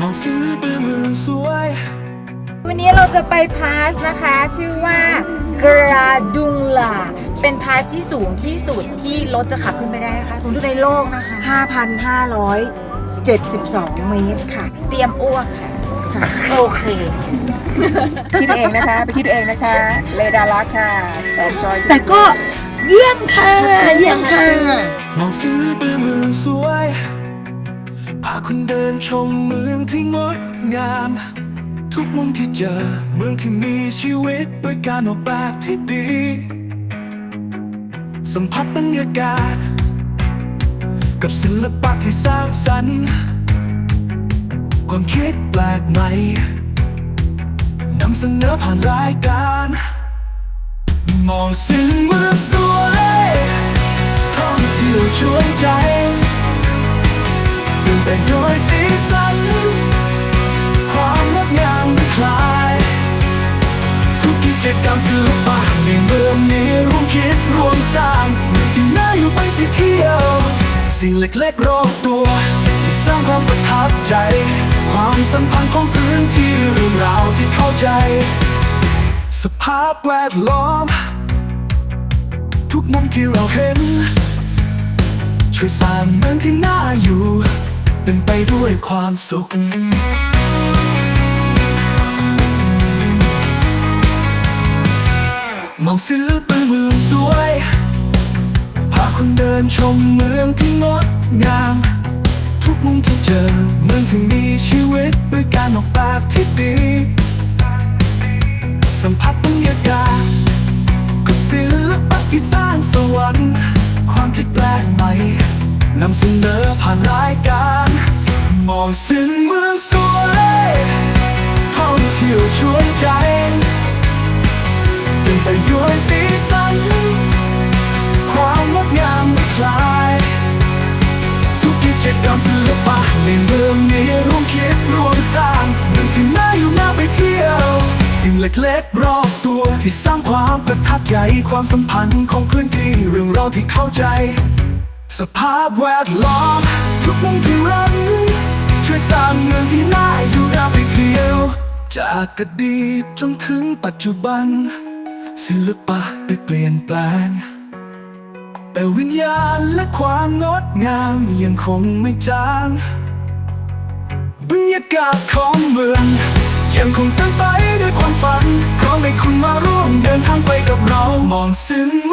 มองซื้อเปื้อเมืองสวย วันนี้เราจะไปพาสนะคะ ชื่อว่ากราดุงลาเป็นพาสที่สูงที่สุดที่รถจะขับขึ้นไปได้นะคะสูงที่สุดในโลกนะคะ 5,572 เมตรค่ะ เตรียมอ้วกค่ะ โอเค คิดเองนะคะ ไปคิดเองนะคะ เลดารักค่ะแอนจอยแต่ก็เยี่ยมค่ะ เยี่ยมค่ะมองซื้อเปื้อเมืองสวย พาคุณเดินชมเมืองที่งดงาม ทุกมุมที่เจอเมืองที่มีชีวิตด้วยการออกแบบที่ดี สัมผัสบรรยากาศ กับศิลปะที่สร้างสรรค์ความคิดแปลกใหม่นำเสนอผ่านรายการ มองสิ่งเมืองสวยท่องเที่ยวชวนใจ กกิจกรรมศิลปในเมืองนี้ร่วมคิดร่วมสร้างเมืองที่น่าอยู่ไปที่เที่ยว สิ่งเล็กๆรอบตัวที่สร้างความประทับใจ ความสัมพันธ์ของพื้นที่เรื่องราวที่เข้าใจ สภาพแวดล้อม ทุกมุมที่เราเห็น ช่วยสร้างเมืองที่น่าอยู่ เป็นไปด้วยความสุข องซื้อปืนเมืองสวย พาคุณเดินชมเมืองที่งดงาม ทุกมุมที่เจอเมืองที่มีชีวิตด้วยการออกแบบที่ดี สัมผัสบรรยากาศกับศิลปะที่สร้างสวรรค์ ความที่แปลกใหม่นำเสนอผ่านรายการมองสิ่งเมืองสวยท่องเที่ยวชวนใจ สิ่งเล็กๆรอบตัว ที่สร้างความประทับใจความสัมพันธ์ของพื้นที่เรื่องราวที่เข้าใจ สภาพแวดล้อม ทุกมุมที่รันช่วยสร้างเมืองที่น่าอยู่น่าไปเที่ยว จากอดีตจนถึงปัจจุบัน ศิลปะได้เปลี่ยนแปลงแต่วิญญาณและความงดงามยังคงไม่จางบรรยากาศของเมือง ยังคงเต็มไปด้วยความ ฝันพร้อมให้คุณมาร่วมเดินทางไปกับเรามองซึ้ง